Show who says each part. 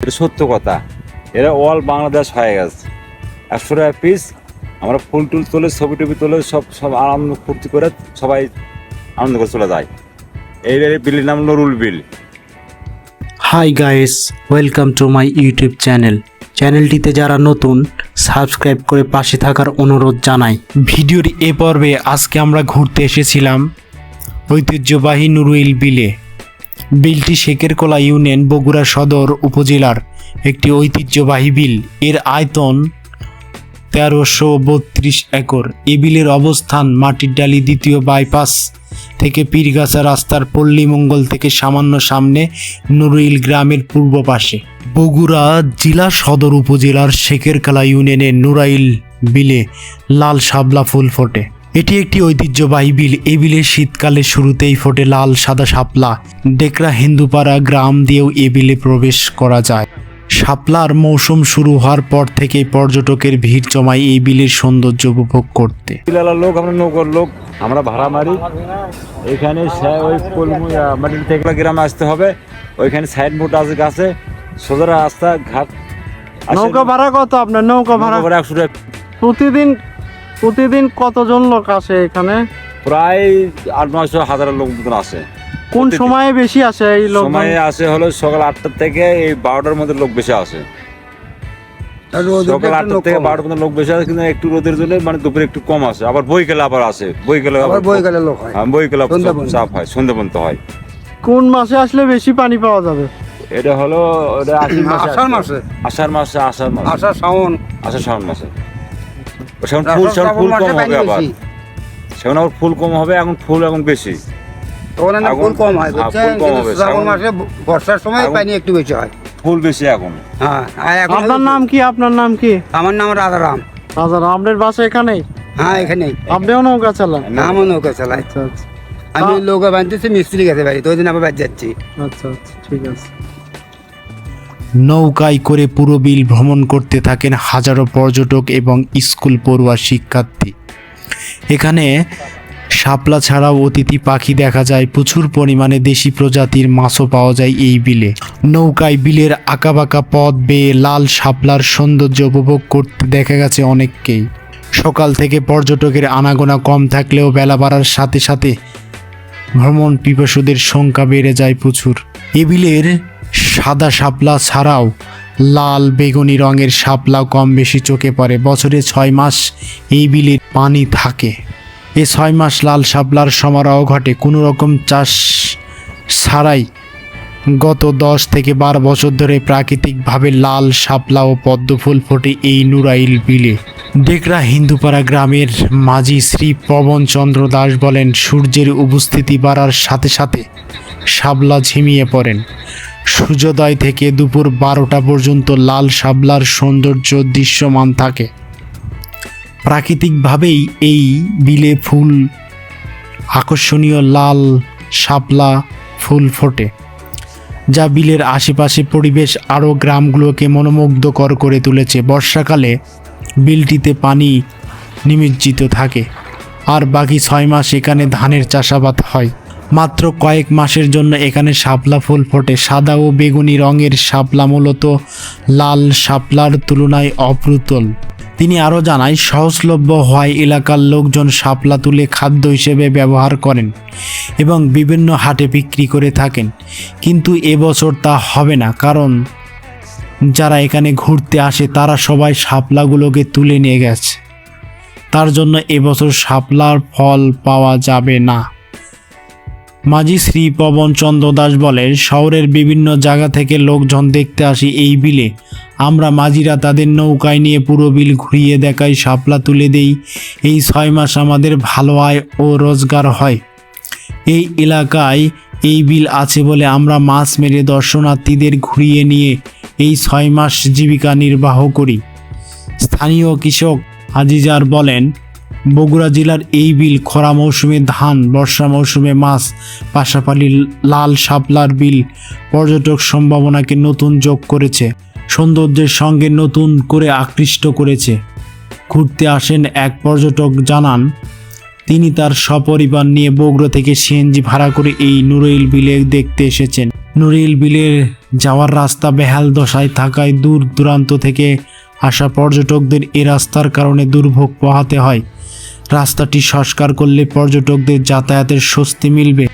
Speaker 1: এটা সত্য কথা। এরা অল বাংলাদেশ হয়ে গেছে। একশো টাকা পিস আমরা ফুল টুল তোলে, ছবি টবি তোলে, সব সব আনন্দ ফুর্তি করে সবাই আনন্দ করে চলে যায়। এই বিলের নাম নুরুল বিল।
Speaker 2: Hi guys welcome to my YouTube channel চ্যানেলটিতে যারা নতুন সাবস্ক্রাইব করে পাশে থাকার অনুরোধ জানাই। ভিডিওর এ পর্বে আজকে আমরা ঘুরতে এসেছিলাম ঐতিহ্যবাহী নুরুইল বিলে। বিলটি শেখেরকোলা ইউনিয়ন বগুড়া সদর উপজেলার একটি ঐতিহ্যবাহী বিল। এর আয়তন তেরোশো বত্রিশ একর। এ বিলের অবস্থান মাটির ডালি দ্বিতীয় বাইপাস থেকে পীরগাছা রাস্তার পল্লীমঙ্গল থেকে সামান্য সামনে নুরুইল গ্রামের পূর্ব পাশে। বগুড়া জেলা সদর উপজেলার শেখেরকালা ইউনিয়নের নুরাইল বিলে লাল শাপলা ফুল ফোটে। এটি একটি ঐতিহ্যবাহী বিল। এই বিলের শীতকালে শুরুতেই ফোটে লাল সাদা শাপলা। ডেকরা হিন্দুপাড়া গ্রাম দিয়েও এ বিলে প্রবেশ করা যায়। শাপলার মৌসুম শুরু হওয়ার পর থেকেই পর্যটকের ভিড় জমায় এই বিলের সৌন্দর্য উপভোগ করতে।
Speaker 1: লোক আমরা নৌকর লোক। আমরা ভাড়া মারি। এখানে ওই মাটির থেকে গ্রামে আসতে হবে। ওইখানে সাইড বোট আছে গাছে। সোজা রাস্তা ঘাট।
Speaker 3: নৌকা ভাড়া কত আপনার? নৌকা ভাড়া?
Speaker 1: নৌকা ভাড়া একশো টাকা।
Speaker 3: প্রতিদিন প্রতিদিন কতজন লোক আসে এখানে?
Speaker 1: প্রায় আট নয়শো হাজার লোক মতন আসে।
Speaker 3: কোন। সময়ে বেশি আসে এই লোক
Speaker 1: সময় আসে হলো সকাল আটটার থেকে এই বারোটার মধ্যে লোক বেশি আসে। সকাল আটটা থেকে বারোটার মধ্যে লোক বেশি আসে কিন্তু একটু রোদের জন্য মানে দুপুরে একটু কম আসে। আবার বই গেলে আবার আসে। বই গেলে
Speaker 4: আবার বই গেলে লোক হয়।
Speaker 1: হ্যাঁ, বই গেলে। চাপ হয় সন্ধ্যা পর্যন্ত হয়।
Speaker 3: কোন মাসে আসলে বেশি পানি পাওয়া যাবে?
Speaker 1: এটা হলো এটা মাসে
Speaker 4: আষাঢ় মাসে।
Speaker 1: আষাঢ় মাসে আষাঢ় মাসে।
Speaker 4: আষাঢ় শ্রাবণ।
Speaker 1: আষাঢ় শ্রাবণ মাসে। সেখন ফুল সেখন ফুল কম হবে আবার। সেখন আবার ফুল কম হবে এখন ফুল এখন বেশি।
Speaker 4: তখন ফুল কম হয় বুঝছেন? কিন্তু শ্রাবণ
Speaker 1: শ্রাবণ-
Speaker 4: মাসে বর্ষার সময় পানি একটু বেশি হয়।
Speaker 1: ফুল বেশি এখন।
Speaker 4: হ্যাঁ আর এখন
Speaker 3: আপনার নাম কি? আপনার নাম কি?
Speaker 4: আমার নাম রাধারাম।
Speaker 3: আচ্ছা আপনার বাসা এখানেই?
Speaker 4: হ্যাঁ এখানেই।
Speaker 3: আপনিও নৌকা চালান?
Speaker 4: নামও নৌকা চালাই।
Speaker 3: আচ্ছা আচ্ছা।
Speaker 4: আমি নৌকা বাঁধতেছি মিস্ত্রি গেছে বাড়ি তো ওই দিন আবার বাদ যাচ্ছি।
Speaker 3: আচ্ছা আচ্ছা ঠিক আছে।
Speaker 2: নৌকায় করে পুরো বিল ভ্রমণ করতে থাকেন হাজারো পর্যটক এবং স্কুল পড়ুয়া শিক্ষার্থী। এখানে শাপলা ছাড়াও অতিথি পাখি দেখা যায়, প্রচুর পরিমাণে দেশি প্রজাতির মাছও পাওয়া যায় এই বিলে। নৌকায় বিলের আঁকাবাঁকা পথ বেয়ে লাল শাপলার সৌন্দর্য উপভোগ করতে দেখা গেছে অনেককেই। সকাল থেকে পর্যটকের আনাগোনা কম থাকলেও বেলা বাড়ার সাথে সাথে ভ্রমণ পিপাসুদের সংখ্যা বেড়ে যায় প্রচুর। এ বিলের সাদা শাপলা ছাড়াও লাল বেগুনি রঙের শাপলা কম বেশি চোখে পড়ে। বছরে ছয় মাস এই বিলে পানি থাকে। এ ছয় মাস লাল শাপলার সমারোহ ঘটে। কোনো রকম চাষ ছাড়াই গত দশ থেকে বারো বছর ধরে প্রাকৃতিকভাবে লাল শাপলা ও পদ্মফুল ফোটে এই নুরাইল বিলে। ডেকরা হিন্দুপাড়া গ্রামের মাঝি শ্রী পবন চন্দ্র দাস বলেন, সূর্যের উপস্থিতি বাড়ার সাথে সাথে শাপলা ঝিমিয়ে পড়েন। সূর্যোদয় থেকে দুপুর বারোটা পর্যন্ত লাল শাপলার সৌন্দর্য দৃশ্যমান থাকে। প্রাকৃতিকভাবেই এই বিলে ফুল, আকর্ষণীয় লাল শাপলা ফুল ফোটে, যা বিলের আশেপাশে পরিবেশ আরও গ্রামগুলোকে মনোমুগ্ধকর করে তুলেছে। বর্ষাকালে বিলটিতে পানি নিমজ্জিত থাকে, আর বাকি ছয় মাস এখানে ধানের চাষাবাদ হয়। মাত্র কয়েক মাসের জন্য এখানে শাপলা ফুল ফোটে। সাদা ও বেগুনি রঙের শাপলা মূলত লাল শাপলার তুলনায় অপ্রতুল। তিনি আরও জানায়, সহজলভ্য হওয়ায় এলাকার লোকজন শাপলা তুলে খাদ্য হিসেবে ব্যবহার করেন এবং বিভিন্ন হাটে বিক্রি করে থাকেন। কিন্তু এবছর তা হবে না, কারণ যারা এখানে ঘুরতে আসে, তারা সবাই শাপলাগুলোকে তুলে নিয়ে গেছে। তার জন্য এবছর শাপলার ফল পাওয়া যাবে না। মাঝি শ্রী পবন চন্দ্র দাস বলেন, শহরের বিভিন্ন জায়গা থেকে লোকজন দেখতে আসি এই বিলে। আমরা মাঝিরা তাদের নৌকায় নিয়ে পুরো বিল ঘুরিয়ে দেখাই, শাপলা তুলে দেই। এই ছয় মাস আমাদের ভালো আয় ও রোজগার হয়। এই এলাকায় এই বিল আছে বলে আমরা মাছ মেরে দর্শনার্থীদের ঘুরিয়ে নিয়ে এই ছয় মাস জীবিকা নির্বাহ করি। স্থানীয় কৃষক আজিজার বলেন বগুড়া জেলার এই বিল খরা মৌসুমে ধান, বর্ষা মৌসুমে মাছ, পাশাপাশি লাল শাপলার বিল পর্যটক সম্ভাবনাকে নতুন যোগ করেছে, সৌন্দর্যের সঙ্গে নতুন করে আকৃষ্ট করেছে। ঘুরতে আসেন এক পর্যটক জানান, তিনি তার সপরিবার নিয়ে বগুড়া থেকে সিএনজি ভাড়া করে এই নুরাইল বিলে দেখতে এসেছেন। নুরাইল বিলের যাওয়ার রাস্তা বেহাল দশায় থাকায় দূর দূরান্ত থেকে আসা পর্যটকদের এ রাস্তার কারণে দুর্ভোগ পোহাতে হয়। রাস্তাটি সংস্কার করলে পর্যটকদের যাতায়াতের স্বস্তি মিলবে।